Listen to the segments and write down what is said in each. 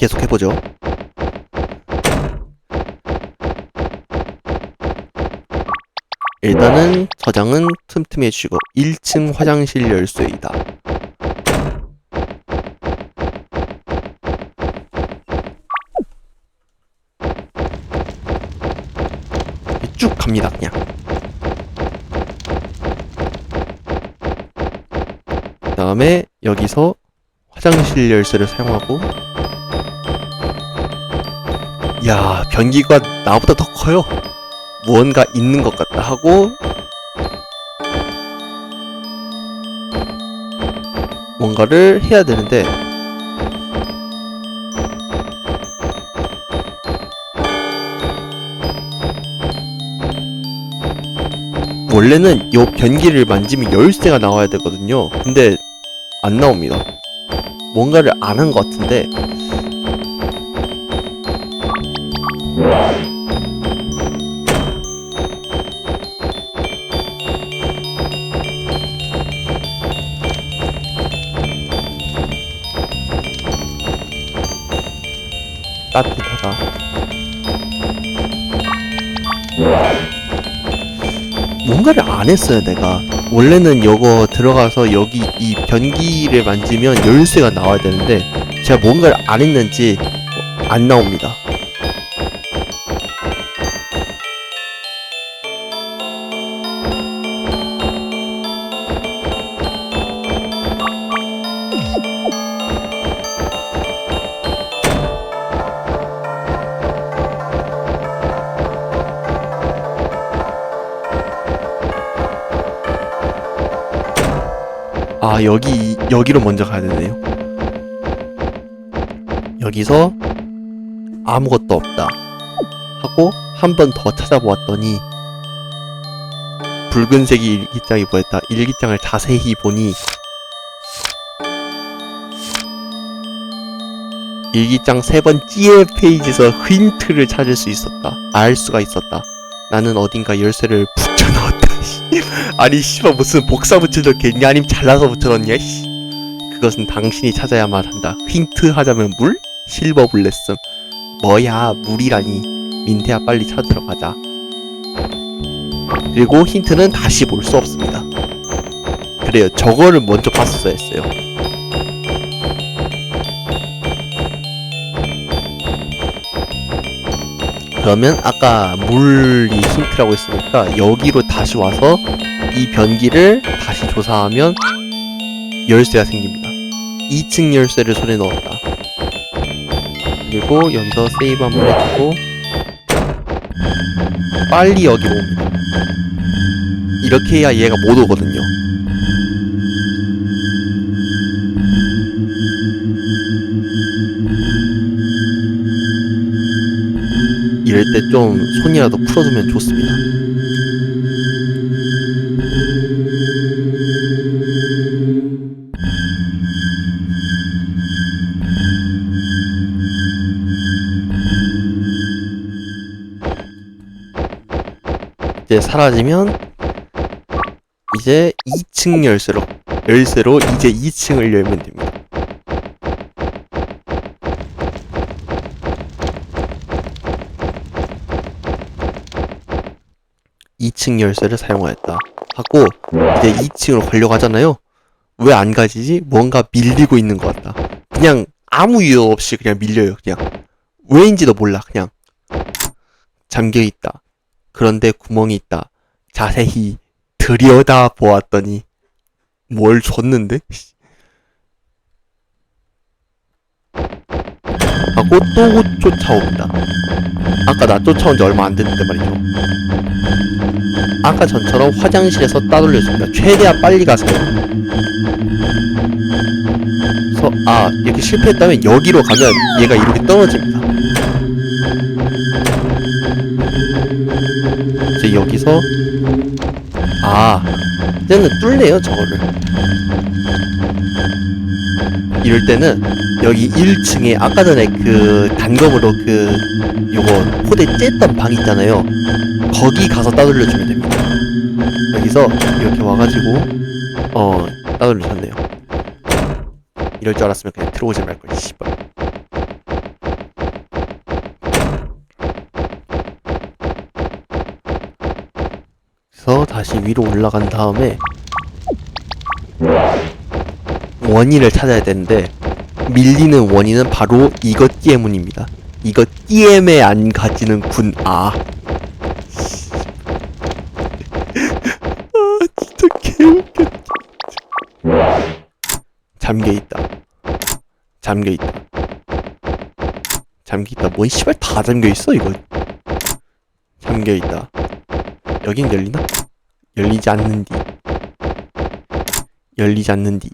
계속 해보죠. 일단은 저장은 틈틈이 해주시고 1층 화장실 열쇠이다. 쭉 갑니다 그냥. 그 다음에 여기서 화장실 열쇠를 사용하고 야 변기가 나보다 더 커요? 무언가 있는 것 같다 하고. 뭔가를 해야 되는데. 원래는 요 변기를 만지면 열쇠가 나와야 되거든요. 근데 안 나옵니다. 뭔가를 안 한 것 같은데 따뜻하다. 뭔가를 안 했어요, 내가. 원래는 요거 들어가서 여기 이 변기를 만지면 열쇠가 나와야 되는데 제가 뭔가를 안 했는지 안 나옵니다. 아 여기 여기로 먼저 가야 되네요. 여기서 아무것도 없다 하고 한 번 더 찾아보았더니 붉은색이 일기장이 보였다. 일기장을 자세히 보니 일기장 세 번째 페이지에서 힌트를 찾을 수 있었다. 알 수가 있었다. 나는 어딘가 열쇠를. 씨. 아니 씨발 무슨 복사 붙여넣겠냐 아님 잘라서 붙여넣냐 씨. 그것은 당신이 찾아야만 한다. 힌트 하자면 물? 실버 블레썸. 뭐야 물이라니. 민태야 빨리 찾으러 가자. 그리고 힌트는 다시 볼 수 없습니다. 그래요 저거를 먼저 봤었어야 했어요 그러면 아까 물이 힌트라고 했으니까 여기로 다시 와서 이 변기를 다시 조사하면 열쇠가 생깁니다. 2층 열쇠를 손에 넣었다. 그리고 여기서 세이브 한 번 해주고 빨리 여기로 옵니다. 이렇게 해야 얘가 못 오거든요. 할 때 좀 손이라도 풀어주면 좋습니다. 이제 사라지면 이제 2층 열쇠로 열쇠로 이제 2층을 열면 돼요. 2층 열쇠를 사용하였다. 하고 이제 2층으로 걸려가잖아요. 왜 안 가지지? 뭔가 밀리고 있는 것 같다. 그냥 아무 이유 없이 그냥 밀려요. 그냥 왜인지도 몰라. 그냥 잠겨 있다. 그런데 구멍이 있다. 자세히 들여다 보았더니 뭘 줬는데? 하고 또 쫓아온다. 아까 나 쫓아온 지 얼마 안 됐는데 말이죠. 아까 전처럼 화장실에서 따돌려줍니다. 최대한 빨리 가세요. 그래서 아 이렇게 실패했다면 여기로 가면 얘가 이렇게 떨어집니다. 이제 여기서 아 이제는 뚫네요 저거를. 이럴 때는 여기 1층에 아까 전에 그 단검으로 그 요거 포대 쬐던 방 있잖아요. 거기 가서 따돌려주면 됩니다. 여기서 이렇게 와가지고 어 따돌려줬네요. 이럴 줄 알았으면 그냥 들어오지 말걸 씨발. 그래서 다시 위로 올라간 다음에 원인을 찾아야 되는데 밀리는 원인은 바로 이것 때문입니다. 이것 때문에 안 가지는 군 아. 아 진짜 개웃겨. 잠겨 있다. 잠겨 있다. 잠겨 있다. 뭔 씨발 다 잠겨 있어 이거. 잠겨 있다. 여긴 열리나? 열리지 않는디. 열리지 않는디.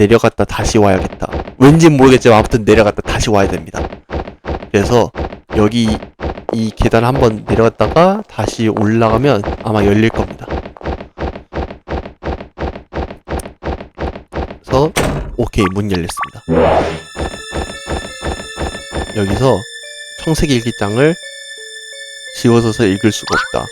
내려갔다 다시 와야겠다. 왠진 모르겠지만 아무튼 내려갔다 다시 와야 됩니다. 그래서 여기 이 계단 한번 내려갔다가 다시 올라가면 아마 열릴 겁니다. 그래서 오케이 문 열렸습니다. 여기서 청색 일기장을 지워서서 읽을 수가 없다.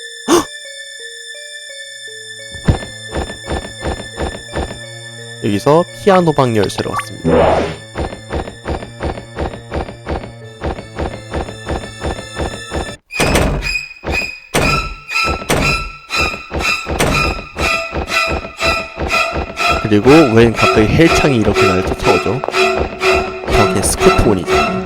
여기서 피아노 방 열쇠를 얻습니다. 그리고 웬 갑자기 헬창이 이렇게 나를 쫓아오죠? 저게 스코트온이죠.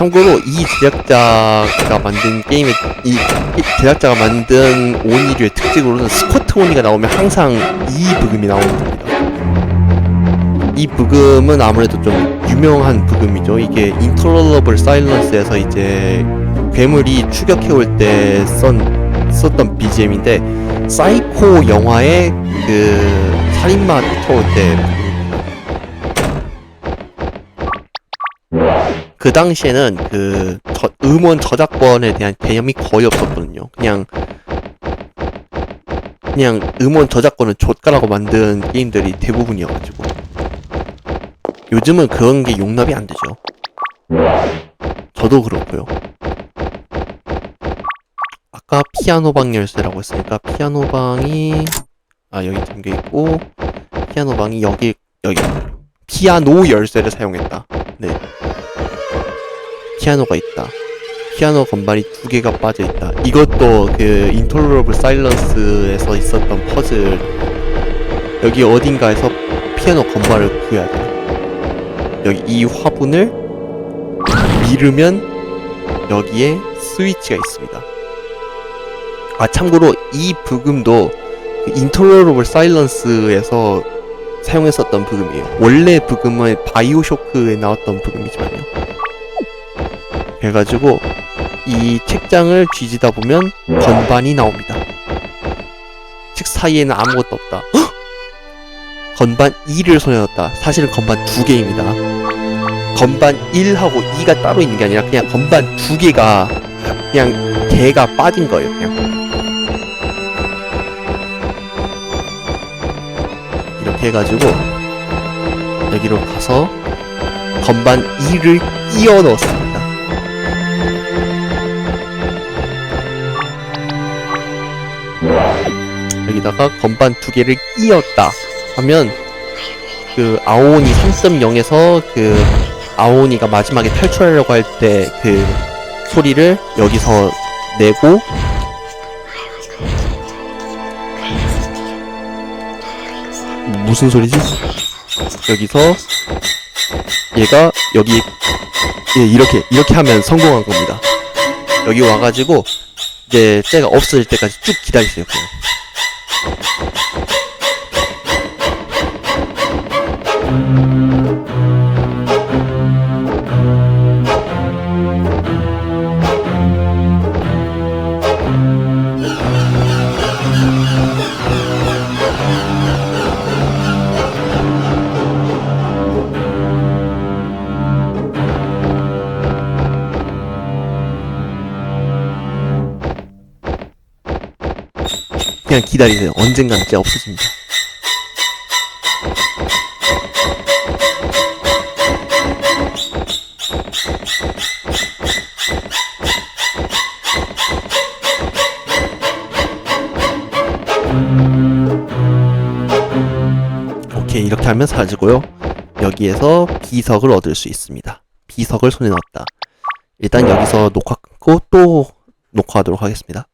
참고로 이 제작자가 만든 게임의 이, 이 제작자가 만든 오니류의 특징으로는 스쿼트 오니가 나오면 항상 이 부금이 나오는 겁니다. 이 부금은 아무래도 좀 유명한 부금이죠. 이게 인터럴러블 사일런스에서 이제 괴물이 추격해올 때 썼, 썼던 BGM인데 사이코 영화의 그 살인마 쫓아올 때 그 당시에는 그 저- 음원 저작권에 대한 개념이 거의 없었거든요. 그냥 그냥 음원 저작권은 좆가라고 만든 게임들이 대부분이어가지고 요즘은 그런 게 용납이 안 되죠. 저도 그렇고요. 아까 피아노 방 열쇠라고 했으니까 피아노 방이 아 여기 잠겨 있고 피아노 방이 여기 여기 피아노 열쇠를 사용했다. 네. 피아노가 있다. 피아노 건반이 두 개가 빠져 있다. 이것도 그 인톨러블 사일런스에서 있었던 퍼즐. 여기 어딘가에서 피아노 건반을 구해야 돼. 여기 이 화분을 밀으면 여기에 스위치가 있습니다. 아 참고로 이 부금도 인톨러블 사일런스에서 사용했었던 부금이에요. 원래 부금은 바이오쇼크에 나왔던 부금이지만요. 그래가지고 이 책장을 뒤지다 보면 건반이 나옵니다. 책 사이에는 아무것도 없다. 헉! 건반 2를 손에 넣었다. 사실은 건반 두 개입니다. 건반 1하고 2가 따로 있는 게 아니라 그냥 건반 두 개가 그냥 개가 빠진 거예요. 그냥 이렇게 해가지고 여기로 가서 건반 2를 끼워 넣었습니다. 여기다가 건반 두 개를 끼웠다 하면 그 아오니 3.0에서 그 아오니가 마지막에 탈출하려고 할 때 그 소리를 여기서 내고 무슨 소리지? 여기서 얘가 여기 예, 이렇게 이렇게 하면 성공한 겁니다. 여기 와가지고 이제 쟤가 없어질 때까지 쭉 기다리세요. 그냥. 그냥 기다리세요. 언젠간 진짜 없어집니다. 오케이 이렇게 하면 사라지고요. 여기에서 비석을 얻을 수 있습니다. 비석을 손에 넣었다. 일단 여기서 녹화 끊고 또 녹화하도록 하겠습니다.